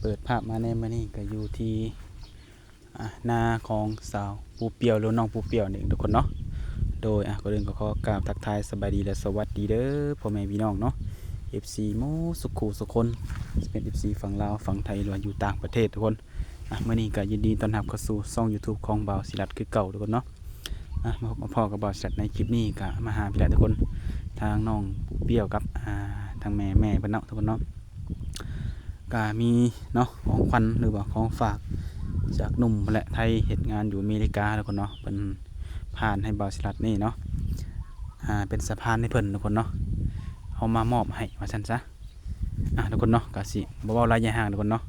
เปิดภาพมาในมือนี้ก็อยู่ที่อะนาของสาวปูเปียวหรือน้องปูเปียวนี่ทุกคนเนาะโดยอะก็เดินก็ขอกราบทักทายสบายดีและสวัสดีเด้อพ่อแม่พี่น้องเนาะ FC หมู่สุขุสุคนเป็น FC ฝั่งลาวฝั่งไทยหรือว่าอยู่ต่างประเทศทุกคนอะมื้อนี้ก็ยินดีต้อนรับเข้าสู่ช่อง YouTube ของบ่าวศิลัดคือเก่าทุกคนเนาะอะมาพบมาพอกับบ่าวศิลัดในคลิปนี้ก็มาหาพี่หลายทุกคนทางน้องปูเปียวกับอ่าทางแม่แม่เพิ่นเนาะทุกคนเนาะ ก็มีเนาะของขวัญหรือว่าของฝากจากหนุ่มและไทยเหตุงานอยู่อเมริกาทุกคนเนาะเพิ่นผ่านให้บ่าวศิลัดนี่เนาะอ่าเป็นสะพานให้เพิ่นทุกคนเนาะเอามามอบให้ว่าซั่นซะอะทุกคนเนาะก็สิบ่เว้าระยะห่างทุกคนเนาะ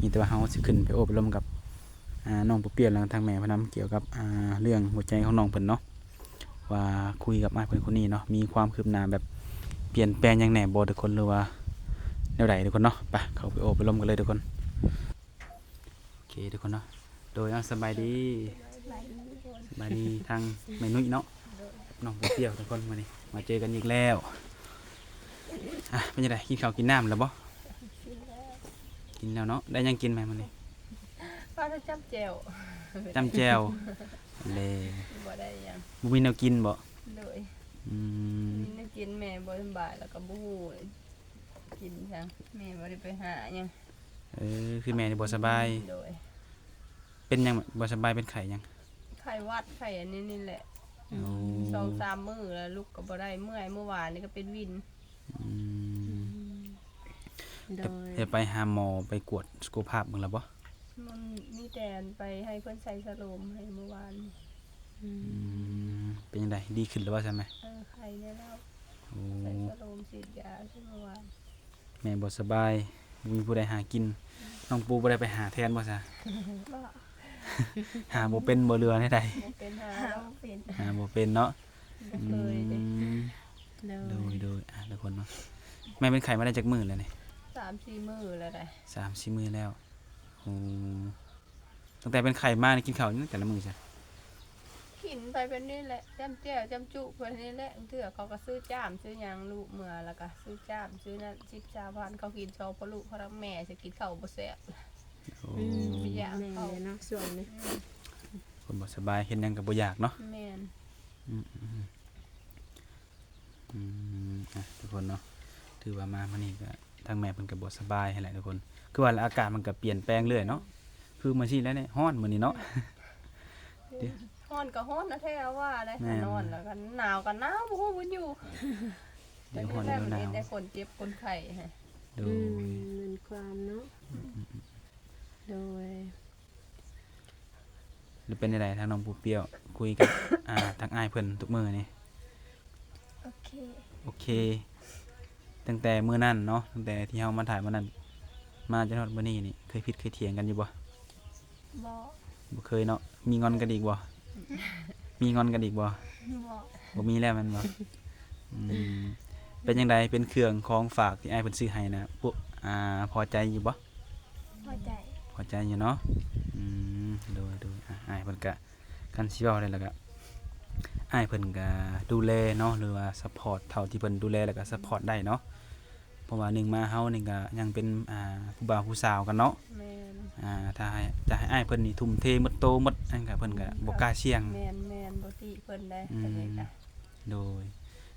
มีแต่ว่าเฮาสิขึ้นไปโอบรมกับอ่าน้องปูเปียวและทางแม่พนนำเกี่ยวกับอ่าเรื่องหัวใจของน้องเพิ่นเนาะว่าคุยกับอ้ายเพิ่นคนนี้เนาะมีความคืบหน้าแบบเปลี่ยนแปลงหยังแหน่บ่ทุกคนหรือว่า แนวใดทุกคนเนาะไปเข้าไปโอบไปล้มกันเลยทุกคนโอเคทุกคนเนาะโดยเอาสบายดีสบายดีทางแม่นุ้ยเนาะน้องบ่เที่ยวทุกคนมานี่มาเจอกันอีกแล้วอะเป็นจังไดกินข้าวกินน้ำแล้วบ่กินแล้วเนาะได้หยังกินไหมมื้อนี้ป้าจะจับแจวจำแจวเลยบ่ได้หยังบ่มีแนวกินบ่เลยอืมกินได้กินแม่บ่สำบายแล้วก็บ่ฮู้ กินจังแม่บ่ได้ไปหาหยังเออคือแม่นี่บ่สบาย โดยเป็นหยังบ่สบายเป็นไข้หยัง ไข้หวัดไข้อันนี้นี่แหละโอ้ สองสามมื้อแล้วลูกก็บ่ได้เมื่อยเมื่อวานนี่ก็เป็นวินอืมโดจะยจะไปหาหมอไปกวดสุขภาพมึงแล้วบ่มันมีแต่อันไปให้เพิ่นใส่สโลมให้เมื่อวานนี่อืมเป็นยังไงดีขึ้นหรือว่าใช่ไหมเออไข้ได้แล้วโอ้ใส่สโลมฉีดยาที่เมื่อวาน แม่บ่สบายบ่มีผู้ใดหากินน้องปูบ่ได้ไปหาแทนบ่ซะบ่หาบ่เป็นบ่เรือให้ใดบ่เป็นหาแล้วเป็นหาบ่เป็นเนาะบ่อืเคยเด้มโดยโดยอะทุกคนเนาะแม่เป็นไข้มาได้จักมื้อแล้วนี่สามสี่มื้อแล้วได้สามสี่มื้อแล้วโอ้ตั้งแต่เป็นไข้มานี่กินข้าวนี่แต่ละมื้อจ้ะ กินไปเป็นนี่แหละจำแจ่วจำจุเพิ่นนี่แหละเถื่อเขาก็ซื้อจ้ามซื้อหยังลูกเมื่อแล้วก็ซื้อจ้ามซื้อนั่นสิบชาพันเขากินชอพอลูกเขารักแม่จะกินข้าวบ่แซ่บโอ้ไม่อยากแม่เข้าเนาะส่วนนี้คนบ่สบายเฮ็ดหยังก็บ่อยากเนาะแม่นอืมอะทุกคนเนาะถือว่ามามื้อนี้ก็ทางแม่เพิ่นก็บ่สบายให้แหละทุกคน คือว่าอากาศมันก็เปลี่ยนแปลงเรื่อยเนาะคือมื้อนี้แล้วเนี่ยร้อนมื้อนี้เนาะเดี๋ยว ฮ้อนก็ฮ้อนนะแท้ว่าเลยแม่นนอนแล้วก็หนาวก็หนาวบ่ฮู้บ่อยู่เดี๋ยวร้อนแต่เดี๋ยวหนี่นาวแหละมันเฮ็ดให้คนเจ็บคนไข้ฮะดูอืมมันความเนาะโดยหรือเป็นจังไดทางน้องปูเปรี้ยวคุยกับอ่าทางอ้ายเพิ่นทุกมื้อนี่โอเคโอเค ตั้งแต่มื้อนั้นเนาะตั้งแต่ที่เฮามาถ่ายมื้อนั้นมาจนฮอดมื้อนี้นี่เคยผิดเคยเถียงกันอยู่บ่บ่บ่เคยเนาะมีงอนกันอีกบ่ มีงอนกันอีกบ่บ่บ่มีแล้วแมันบ่อืมเป็นจังไดเป็นเครื่องของฝากที่อ้ายเพิ่นซื้อให้นะปุ๊อ่าพอใจอยู่บ่ พอใจพอใจอยู่เนาะ อืมโดยโดยอะอ้ายเพิ่นก็กันสิเว้าได้แล้วก็อ้ายเพิ่นก็ดูแลเนาะหรือว่าซัพพอร์ตเท่าที่เพิ่นดูแลแล้วก็ซัพพอร์ตได้เนาะเพ ราะว่าหนึ่งมาเฮานี่ก็ยังเป็นอ่าผู้บ่าวผู้สาวกันเนาะแม่นอ่าถ้าให้จะให้อ้ายเพิ่นนี่ทุ่มเทหมดโตหมดอันก็เพิ่นก็บ่กล้าเสี่ยง แม่นแม่นบ่ติเพิ่นได้อืมจังได๋ก็โดย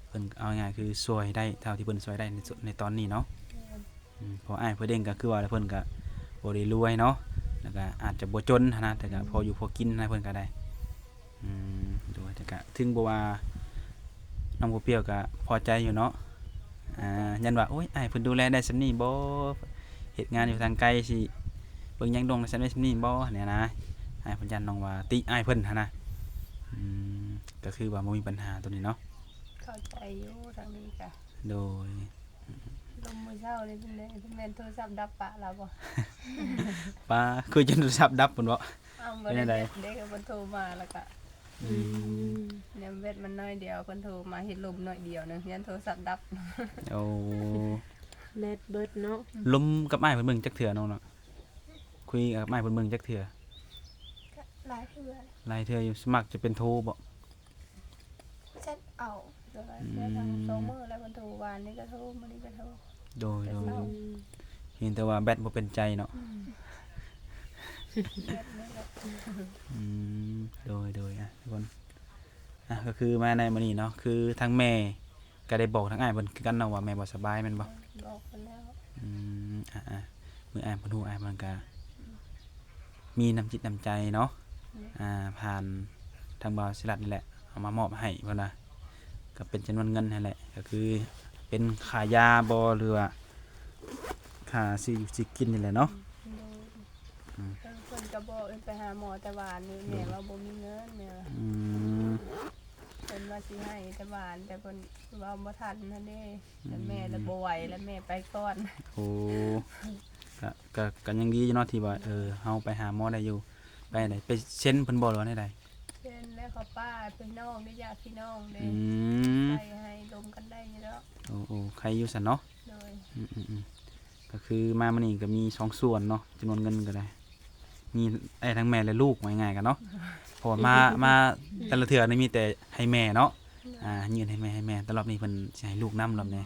เพิ่นเอาง่ายๆคือช่วยได้เท่าที่เพิ่นช่วยได้ในส่วนในตอนนี้เนาะแม่นอืมเพออ้ายเพิ่นเองก็คือว่าเพิ่นก็บ่ได้รวยเนาะแล้วก็อาจจะบ่จนหั้นนะแต่ก็พออยู่พอกินนะเพิ่นก็ได้อืมโดยแต่ก็ถึงบ่ว่าน้องบ่เปรี้ยวก็พอใจอยู่เนาะ อ่ายันว่าโอ้ยอ้ายเพิ่นดูแลได้ซำนี้บ่เฮ็ดงานอยู่ทางไกลสิเบิ่งหยังดงได้ซำนี้ซำนี้บ่เนี่ยนะอ้ายเพิ่นยันน้องว่าติอ้ายเพิ่นหันนะอืมก็คือว่าบ่มีปัญหาตัวนี้เนาะเข้าใจอยู่ทางนี้ก็โดยลมมื้อเช้านี่เพิ่นได้เพิ่นแม่นโทรศัพท์ดับปะแล้วบ่ป้าคือจนโทรศัพท์ดับพุ่นบ่อ้าวบ่เป็นได้จั่งใดเด็กเด็กเพิ่นโทรมาแล้วก็อืม เนี่ยเวทมันน้อยเดียวเพิ่นโทรมาเฮ็ดลมน้อยเดียวหนึงยันโทรศัพท์ดับโอ้เน็ตเบิดเนาะลมกับอ้ายเพิ่นเบิ่งจักเทื่อน้องเนาะคุยกับอ้ายเพิ่นเบิ่งจักเทื่อหลายเทื่อหลายเทื่ออยู่สมัครจะเป็นโทรบ่เช็ดเอาเดี๋ยวไว้เดี๋ยวทางสองมื้อแล้วเพิ่นโทรวานนี้ก็โทรมื้อนี้ก็โทรโดยโดยเอ้าอืมเห็นแต่ว่าแบตบ่เป็นใจเนาะ แบบนั้นแหละ อืมโดยโดยอะทุกคนอะก็คือมาในมื้อนี้เนาะคือทั้งแม่ก็ได้บอกทั้งอ้ายเพิ่นคือกันเนาะว่าแม่บ่สบายแม่นบ่บอกคนแล้วอืมอะอะมื้ออ้ายเพิ่นฮู้อ้ายเพิ่นก็มีน้ำจิตน้ำใจเนาะอ่าผ่านทางบ่าวศิลัดนี่แหละเอามามอบให้เพิ่นน่ะก็เป็นจำนวนเงินนั่นแหละก็คือเป็นค่ายาบ่หรือว่าค่าซื้อยู่สิกินนี่แหละเนาะ ก็บอกเอิ้นไปหาหมอแต่หวานนี่แม่ว่าบ่มีเงินแม่ว่าอืมเพิ่นว่าสิให้แต่หวานแต่เพิ่นว่าบ่ทันนั่นเด้แต่แม่แล้วบ่ไหวแล้วแม่ไปก่อนโอ้ก็ก็ก็ยังดีอยู่เนาะที่ว่าเออเฮาไปหาหมอได้อยู่ไปไหนไปเซ็นเพิ่นบ่หรือว่าได้ใดเช่นแล้วเขาป้าเป็นน้องได้ญาติพี่น้องเด้อืมไปให้ลมกันได้อยู่แล้วโอ้โอ้ใครอยู่ซั่นเนาะโดยอืมอืมอืมก็คือมามื้อนี้ก็มีสองส่วนเนาะจำนวนเงินก็ได้ มีไอ้ทั้งแม่และลูกว่าง่ายๆกันเนาะเพราะว่ามามาแต่ละเทื่อนี่มีแต่ให้แม่เนาะอ่ายืนให้แม่ให้แม่แต่รอบนี้เพิ่นสิให้ลูกนำรอบนี้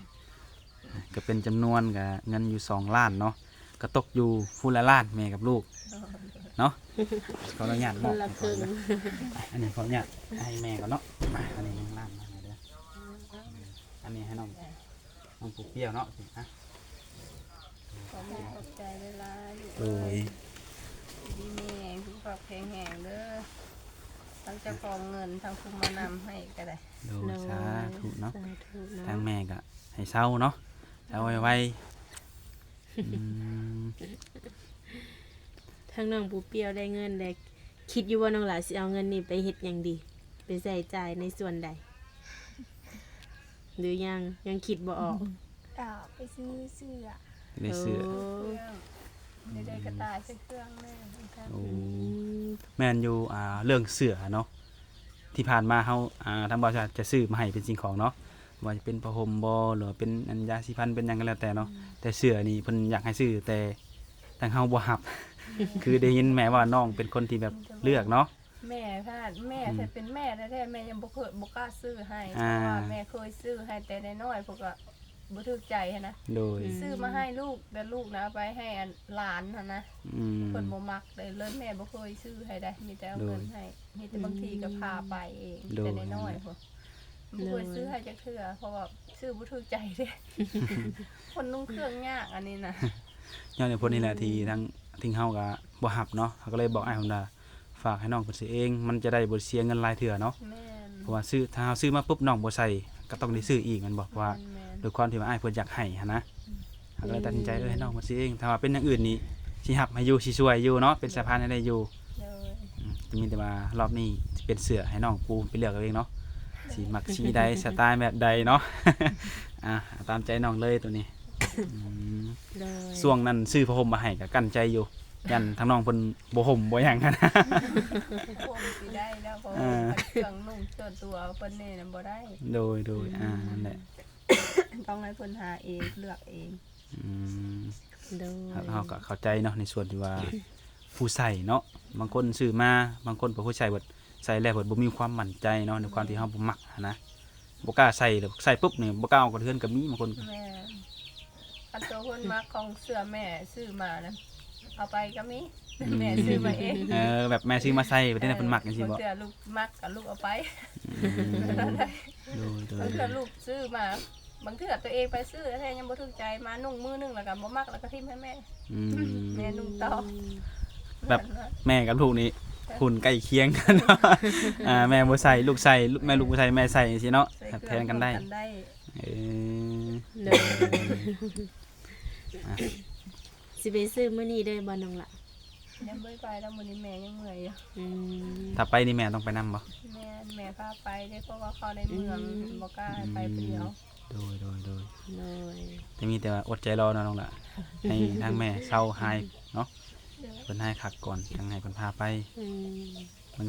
อ่าก็เป็นจำนวนก็เงินอยู่สองล้านเนาะก็ตกอยู่ผู้ละล้านแม่กับลูกเนาะขออนุญาตคมอบนละให้ครึ่งก่อนนะอันนี้ขออนุญาตให้แม่ก่อนเนาะมาอันนี้หนึ่งล้านมาให้เด้ออันนี้ให้น้องน้องปูเปรี้ยวเนาะอะขอแม่ขอบใจเวลาอยู่โดย ดีแม่ทุกขอบแข็งแรงเด้อทั้งเจ้าของเงินทั้งคุมมานำให้ก็ได้โดยสาธุเนาะสาธุเนาะทางแม่ก็ให้เศร้าเนาะเอาไว้ไว้อืมทั้งน้องปูเปียวได้เงินได้คิดอยู่ว่าน้องหลาสิเอาเงินนี่ไปเฮ็ดหยังดี ไปใส่จ่ายในส่วนใด หรือยังยังคิดบ่ออกอ่าไปซื้อเสื้อได้เสื้อโเครื่อง ได้ได้กระต่ายใส่เครื่องแม่ครับโอ้อืมแม่นอยู่อ่าเรื่องเสื้อเนาะที่ผ่านมาเฮาอ่าทางบริษัทจะซื้อมาให้เป็นสิ่งของเนาะว่าจะเป็นผ้าห่มบ่หรือว่าเป็นอันยาสีฟันเป็นหยังก็แล้วแต่เนาะแต่เสื้อนี่เพิ่นอยากให้ซื้อแต่ทางเฮาบ่รับ คือได้ยินแม่ว่าน้องเป็นคนที่แบบเลือกเนาะ แม่พลาดแม่อืมแต่เป็นแม่แท้ๆแม่ยังบ่เคยบ่กล้าซื้อให้เพอ่า ราะว่าแม่เคยซื้อให้แต่น้อยๆพวกก็ บ่ถูกใจหั้นนะโดย ซื้อมาให้ลูกแต่ลูกนะเอาไปให้อันหลานหั่นนะอืม เพิ่นบ่มักเลยเลยแม่บ่เคยซื้อให้ได้มีแต่เอาเงินให้มีแต่บางทีก็พาไปเองโดย แต่น้อยๆพุ่นบ่เคยซื้อให้จักเทื่อเพราะว่าซื้อบ่ถูกใจเด้ คนนุ่งเครื่องยากอันนี้นะย้อนในพ้นนี่แหละที่ทั้งทิ้งเฮาก็บ่รับเนาะเขาก็เลยบอกไอ้ายผมว่าฝากให้น้องเพิ่นซื้อเอง มันจะได้บ่เสียเงินหลายเทื่อเนาะ แม่นเพราะว่าซื้อถ้าเราซื้อมาปุ๊บน้องบ่ใส่ก็ต้องได้ซื้ออีกแมันบอกว่า แม่น ด้วยความที่ว่าอ้ายเพิ่นอยากให้หันนะเราก็เลยตัดสินใจเออให้น้องมาซื้อเองถ้าว่าเป็นอย่างอื่นนี่สิหับให้อยู่สิช่วยอยู่เนาะเป็นสะพานให้ได้อยู่เลยอืมจะมีแต่ว่ารอบนี้สิเป็นเสื้อให้น้องปูไปเลือกเอาเองเนาะสีมักสีใดสไตล์แบบใดเนาะ อะตามใจน้องเลยตัวนี้อืมเลยช่วงนั้นซื้อผ้าห่มมาให้ก็กั้นใจอยู่ ยันทั้งน้องเพิ่นบ่ห่มบ่หยังกันนะ พวกสิได้แล้วเพราะอ่าว่า เครื่องนุ่งส่วนตัวเพิ่นนี่น่ะบ่ได้โดยโดยอ่านั่นแหละ ต้องให้เพิ่นหาเองเลือกเองอืมโดยครับเราก็เข้าใจเนาะในส่วนที่ว่าผู้ใส่เนาะบางคนซื้อมาบางคนบ่ผู้ใส่เบิดใส่แล้วเบิดบ่มีความมั่นใจเนาะในความที่เฮาบ่มักหั้นนะบ่กล้าใส่เลยใส่ปุ๊บนี่บ่กล้าเอากระเทือนก็มีบางคนแม่อันตัวเพิ่นมักของเสื้อแม่ซื้อมานะเอาไปก็มีแม่ซื้อมาเองเออแบบแม่ซื้อมาใส่ไปได้เพิ่นมักจังซี่บ่เสื้อลูกมักกับลูกเอาไปอืมโดยโดบางยเทื่อลูกซื้อมา บางเทื่อตัวเองไปซื้อแท้ยังบ่ถูกใจมานุ่งมือหนึงแล้วก็บ่มักแล้วก็ทิ้งให้แม่ อืมแม่นุ่งต่อแบบ แม่กับลูกนี่หุ่นใกล้เคียงกันเนาะอ่าแม่บ่ใส่ลูกใส่ลูกแม่ลูกบ่ใส่แม่ใส่จังซี่เนาะใส่แบบเคแทรื่องนกันได้กันได้เออโดยสิไปซื้อมื้อนี้ได้บ่น้องหละ ยังบ่ได้ไปแล้วมื้อนี้แม่ยังเมื่อยอยู่อืมถ้าไปนี่แม่ต้องไปนํบ่แม่แม่พาไปเด้เพราะว่าเขาในเมืองบ่กล้าให้ไปผู้เดียวโดยโดยโดยโดยจะมีแต่ว่าอดใจรอเนาะน้องละให้ทางแม่เศร้าหายเนาะเดี๋ยวเพิ่นให้คักก่อนจังให้เพิ่นพาไปอืมมัน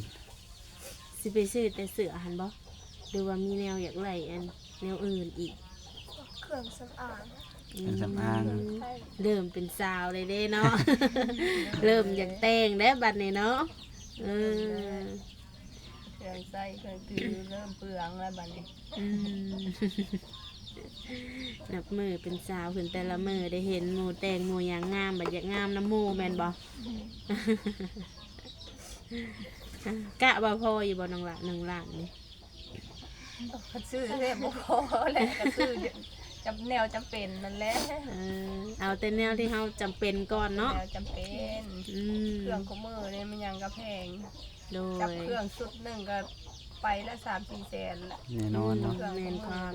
สิไปซื้อแต่เสื้อหันบ่หรือว่ามีแนวอยากไล่อันแนวอื่นอีก เครื่องสำอาง เครื่องสำอางใช่เริ่มเป็นสาวเลยเด้เนาะ เริ่มอยากแต่งแล้วบัดนี้เนาะเออเครื่องใส่เครื่องตือเริ่มเปลืองแล้วบัดนี้อืมนับมือเป็นสาวขึ้นแต่ละมือได้เห็นหมู่แต่งหมู่หยังงามบัดอยากงามน้ำหมู่แม่นบ่กะบ่พออยู่บ่น้องละหนึ่งล้านนี่ ก็ซื้อเรียบบ่พอแหละก็ซื้อ จำแนวจำเป็นนั่นแหละเออเอาแต่แนวที่เฮาจำเป็นก่อนเนาะแนวจำเป็น อืมเครื่องคอมเมอร์เนี่ยมันยังก็แพงโดจับยเครื่องสุดหนึ่งก็ไปละสามสี่แสนละ แน่นอนเนาะแม่นความ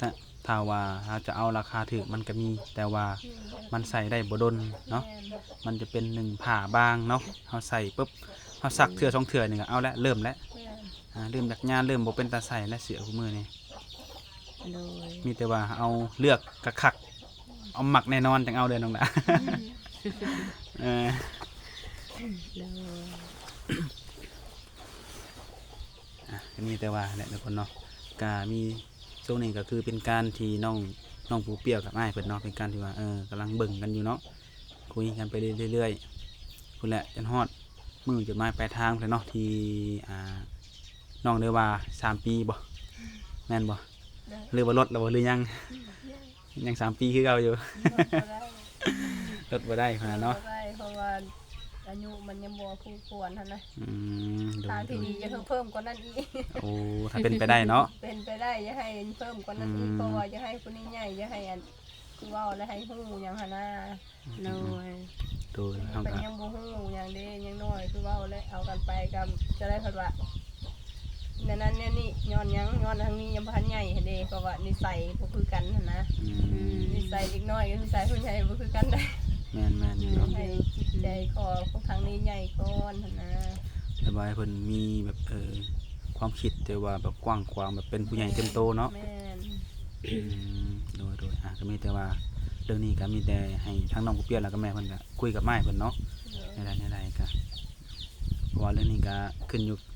ถ้าถ้าว่าเราจะเอาราคาถูกมันก็มี แต่ว่าอืมมันใส่ได้บ่ดนเนาะแม่นมันจะเป็นหนึ่งผ่าบางเนาะเฮาใส่ปุ๊บเฮาซักเทื่อสองเทื่อนี่ก็เอาละเริ่มแล้วแม่นอ่าเริ่มจากงานเริ่มบ่เป็นตาใส่และเสือคู่มือนี่ โดยมีแต่ว่าเอาเลือกกะคักเอาหมักแน่นอนจังเอาเด้อน้องดาเออโดยอะก็มีแต่ว่าแหละทุกคนเนาะก็มีช่วงนี้ก็คือเป็นการที่น้องน้องปูเปียวกับอ้ายเพิ่นเนาะเป็นการที่ว่าเออกำลังเบิ่งกันอยู่เนาะคุยกันไปเรื่อยๆคุณแหละจนฮอดมือจดหมายปลายทางเลยเนาะที่อ่าน้องเด้อว่าสามปีบ่แม่นบ่ได้ หรือว่าลดแล้วบ่หรือยังยังสามปีคือเก่าอยู่ลดบ่ได้ลดบ่ได้ขนาดเนาะลดบ่ได้เพราะว่าอายุมันยังบ่คู่ควรหั่นนะอืมดูทางที่ดูดีจะเพิ่มกว่านั้นอีก โอ้ถ้าเป็นไปได้เนาะ เป็นไปได้จะให้เพิ่มกว่านั้นอีกอืม เพราะว่าจะให้คนนี้ใหญ่จะให้อันคือเว่าและให้ฮู้หยังหั่นนะโดยดูเฮาเป็นก็ยังบ่ฮู้หยังเด้ยังน้อยคือเว้าและเอากันไปกับจะได้เพิ่นว่า ในนั้นเนี่ยนี่ย้อนหยังย้อนทางนี้ยังบ่ทันใหญ่หั่นเด้เพราะว่านิสัยบ่คือกันหั่นนะอืมนิสัยเด็กน้อยกับนิสัยผู้ใหญ่บ่คือกันได้แม่นแม่นอยู่เนาะให้จิตใจคอของทางนี้ใหญ่ก่อนหั่นนะแต่ว่าให้เพิ่นมีแบบเออความคิดแต่ว่าแบบกว้างขวางแบบเป็นผู้ใหญ่เต็มโตเนาะ แม่นอืมโดยโดยอะก็มีแต่ว่าเรื่องนี้ก็มีแต่ให้ทั้งน้องผู้เปรียวแล้วก็แม่เพิ่นก็คุยกับไม้เพิ่นเนาะในใดในใดก็เพราะว่าเรื่องนี้ก็ขึ้นอยู่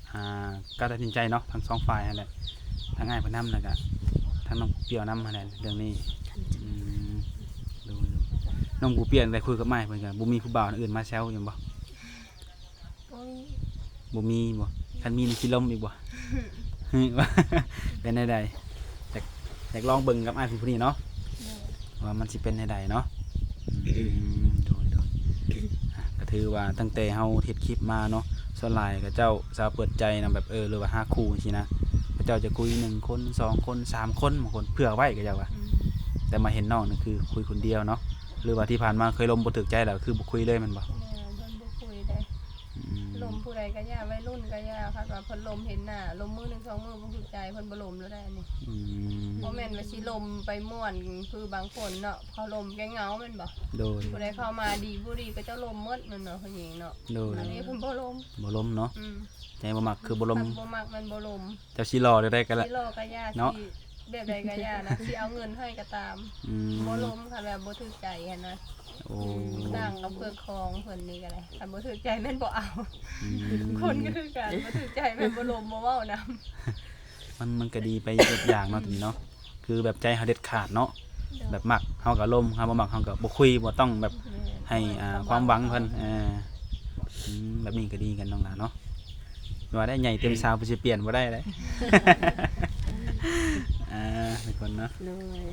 อ่า การตัดสินใจเนาะทั้งสองฝ่ายนั่นแหละทั้งอ้ายเพิ่นนำแล้วก็ทั้งน้องผู้เปรียวนํนั่นแหละเรื่องนี้อืมดูดูน้องผู้เปรียวได้คุยกับไม้เพิ่นก็บ่มีผู้บ่าวอื่นมาแซวอยู่บ่โอ้ยบ่มีบ่คันมีนี่สิล้มอีกบ่ฮึว่าเป็นได้ใดอยากอยากลองเบิ่งกับอ้ายผู้นี้เนาะว่ามันสิเป็นได้ใดเนาะอืมโดยโดยอะก็ถือว่าตั้งแต่เฮาเฮ็ดคลิปมาเนาะ ส่วนหลายก็เจ้าสาวเปิดใจนะแบบเออหรือว่าห้าคู่สินะก็เจ้าจะคุยหนึ่งคนสองคนสามคนบางคนเผื่อไว้ก็เจ้าว่าแต่มาเห็นน้องนี่คือคุยคนเดียวเนาะหรือว่าที่ผ่านมาเคยลมบ่ถึกใจแล้วคือบ่คุยเลยมันบ่แม่เพิ่นบอก มลมผู้ใดก็ย่าวัยรุ่นก็ย่าคัดว่าเพิ่นลมเห็นหน้าลมมือหนึ่งสองมือบ่ถูกใจเพิ่นบ่ลมแล้วได้นี่อืมบ่แม่นว่าสิลมไปม่วนคือบางคนเนาะเขาลมแกเหงาแม่นบ่โดยผู้ใดเข้ามาดีบ่ดีก็เจ้าลมหมดนั่นเนาะผู้หญิงเนาะโดยอันนี้เพิ่นบ่ลมบ่ลมเนาะอืมใจบ่มักคือบ่ลมคันบ่มักมันบ่ลมเจ้าสิรอได้ได้ก็ละ สิโลก็ย่าเนาะ สิ แบบใดก็ย่านะสิเอาเงินให้ก็ตามอืมบ่ลมค่ะแบบบ่ถูกใจหันนะโอ้นั่งกับเพื่อครองเพิ่นนี่ก็ได้คันบ่ถูกใจแม่นบ่เอา อืมคนก็คือกันบ่ถูกใจแม่นบ่ลมบ่เว้านํมันมันก็ดีไปอีกอย่างเนาะตรงนี้เนาะคือแบบใจเฮาเด็ดขาดเนาะแบบมักเฮาก็ลมเฮาบ่มักเฮาก็บ่คุยบ่ต้องแบบให้อ่าความหวังเพิ่นเอออืมแบบนี้ก็ดีกันน้องหลานเนาะว่าได้ใหญ่เต็มสาวบ่สิเปลี่ยนบ่ได้เลย อ่าทุกคนเนาะโดย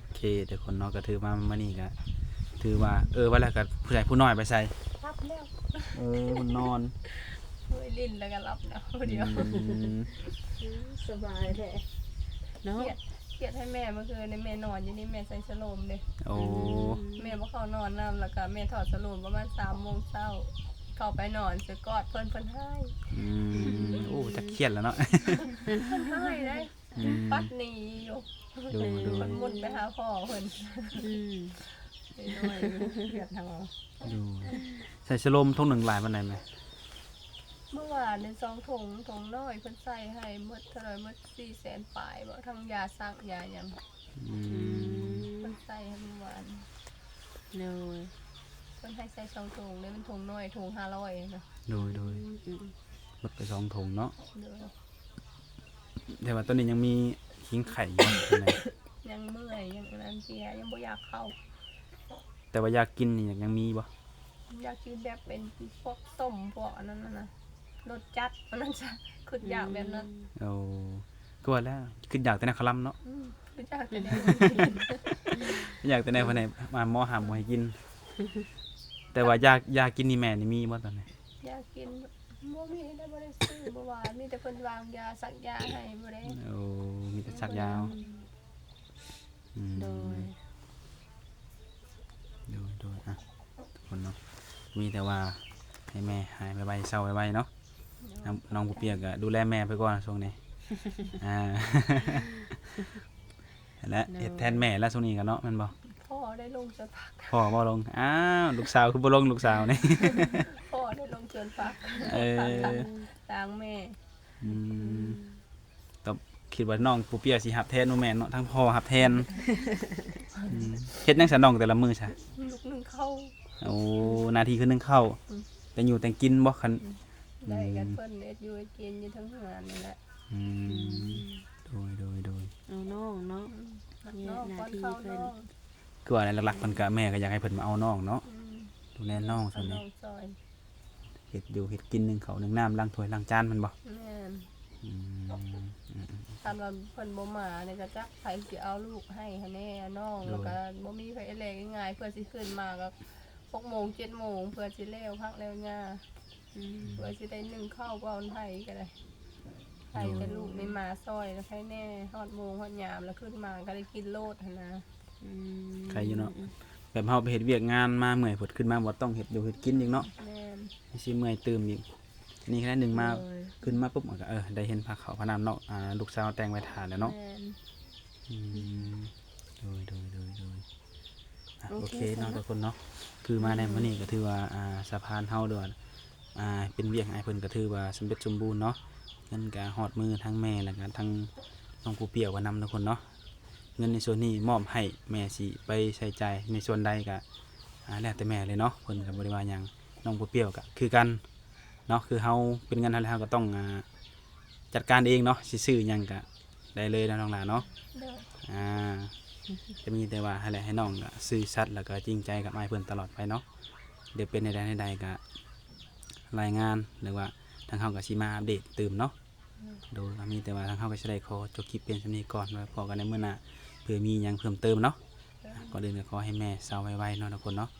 โอเคทุกคนเนาะก็ถือว่ามื้อนี้ก็ถือว่าเออว่าแล้วก็ผู้ใหญ่ผู้น้อยไปใส่รับแล้วเออมันนอนเฮ้ยลิ้นแล้วก็รับแล้วเดี๋ยวอืมสบายแท้เนาะเครียดเครียดให้แม่เมื่อคืนนี่แม่นอนอยู่นี่แม่ใส่สโลมเด้โอ้ แม่บ่เข้านอนนํแล้วก็แม่ถอดสโลมประมาณ3โมงเช้า เข้าไปนอนสิกอดเพิ่นเพิ่นให้อืมโอ้จะเครียดแล้วเนาะ เพิ่นให้ได้อืม ปัดหนีอยู่ดูดูเพิ่นมุ่นไปหาพ่อเพิ่นอืมไปด้วยเครียดทั้งเอาดูใส่ชะโลมทุ่งหนึ่งลายมันไหนไหมเมื่อวานในซองถุงถุงน้อยเพิ่นใส่ให้หมดเท่าไหร่หมด400,000ปลายบ่ทั้งยาซักยาหยังอือืมเพิ่มนใส่ให้เมื่อวาน โดยเพิ่นให้ใส่ซองถุงเลยเป็นถุงน้อยถุง500นะดูดูอืมลดไปสองถุงเนาะเด้อแต่ว่าตอนนี้ยังมีขิงไข่อยู่ข้างในยังเมื่อยยังนั้นเสียยังบ่อยากเข้า แต่ว่าอยากกินนี่ยังมีบ่อยากกินแบบเป็นพวกต้มพวกอันนั้นน่ะนะรสจัดอันนั้นจะขุดอยากแบบนั้นเอาก็ว่าแล้วคืออยากแต่ในคลัมเนาะอืมรู้จักแต่แนวอยากแต่ในคนไหนมาหมอหาหมอให้กิน แต่ว่ายากยากกินนี่แม่นี่มีบ่ตอนนี้อยากกินบ่มีได้บ่ได้ซื้อบ่ว่ามีแต่เพิ่นวางยาสักยาให้บ่ได้โอ้มีแต่ชักยาวอืมโดย โดยโดยอะทุกคนเนาะมีแต่ว่าให้แม่หายไวๆเศร้าไวๆเนาะน้องน้องผู้เปียกก็ดูแลแม่ไปก่อนช่วงนี้ อ่าและเฮ็ดแทนแม่แล้วช่วงนี้กันเนาะแมันบ่พ่อ ได้ลงจนพักพ่อบ่ลงอ้าวลูกสาวคือบ่ลงลูกสาวนี่ พ่อได้ลงจนพักเออตางแม่อืมต้องคิดว่าน้องผู้เปียกสิหับแทนบ่แม่นเนาะทั้งพ่อหับแทนอืมเฮ็ดจังซั่นน้องแต่ละมื้อซะลูกหนึงเข้า โอ้หนาทีคือนึ่งข้าวอืม แต่อยู่แต่กินบ่คัน ได้กันเพิ่นเอ็ดอยู่เอ็ดกินอยู่ทั้งเฮือนนี่แหละอืมโดยโดยโดยเอาน้องเนาะเนี่ยน้องหน้าป้อนที่ข้าวเพิ่นน้อง คือว่าหลักๆเพิ่นก็แม่ก็อยากให้เพิ่นมาเอาน้องเนาะอืมดูแลน้องเอาซั่นน้นี่องซอยเฮ็ดอยู่เฮ็ดกินนึ่งข้าวนึ่งน้ำล้างถ้วยล้างจานมันบ่แม่นอืมอืมตามเราเพิ่นบ่มาเนี่ยก็จักไผสิเอาลูกให้ให้แน่น้องโดย แล้วก็บ่มีไผแลกง่ายๆเพื่อสิขึ้นมาก็6โมง7โมงเพื่อสิแล้วพักแล้วง่าอืมเพื่อสิได้นึ่งข้าวบ่อนไผก็ได้ไผแต่ลูกไม่มาซอยแล้วไผแน่ฮอดโมงฮอดยามแล้วขึ้นมาก็ได้กินโลดหั่นนะอืม ใครอยู่เนาะแบบเฮาไปเฮ็ดเวียกงานมาเมื่อยเพิ่นขึ้นมาบ่ต้องเฮ็ดอยู่เฮ็ดกินอีกเนาะแม่นให้สิเมื่อยตื่มอีกนี่แค่หนึงมาโดยขึ้นมาปุ๊บมันก็เออได้เห็นพาเขาวพาน้ำเนาะอ่าลูกสาวแต่งไว้ทานแล้วเนาะแม่น อืมโดยโดยโดยโดยอะโอโอเคเคเนาะค่ะ ทุกคนเนาะคือมาในมื้อนี้ก็ถือว่าอ่าสะพานเฮาด้วยอ่าเป็นเวียกให้เพิ่นก็ถือว่าสำเร็จสมบูรณ์เนาะเงินก็ฮอดมือทั้งแม่แล้วก็ทั้งน้องผู้เปียวก็นำทุกคนเนาะ เงินในส่วนนี้มอบให้แม่สิไปใช้จ่ายในส่วนใดก็อ่าแล้วแต่แม่เลยเนาะเพิ่นก็บ่ได้ว่าหยังน้องผู้เปียวก็คือกันเนาะคือเฮาเป็นเงินเฮาแล้วเฮาก็ต้องอ่าจัดการเองเนาะสิซื้อหยังก็ได้เลยนะน้องหลานเนาะเด้ออ่าจะมีแต่ว่าให้แหละให้น้องก็ซื่อสัตย์แล้วก็จริงใจกับไอ้ายเพื่อนตลอดไปเนาะเดี๋ยวเป็นในใดในใดก็รายงานหรือว่าทางเขาก็ชิมาอัปเดตเติมเนาะ โดยมีแต่ว่าทางเขาก็จะได้ขอจบคลิปเป็นสำนีก่อนไว้พอกันในเมื่อหน้า เพื่อมีหยังเพิ่มเติมเนาะก่อนอื่นก็ขอให้แม่เศร้าไวๆเนาะทุกคนเนาะ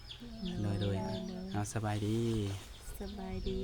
โดยโดยเอาสบายดี สบายดี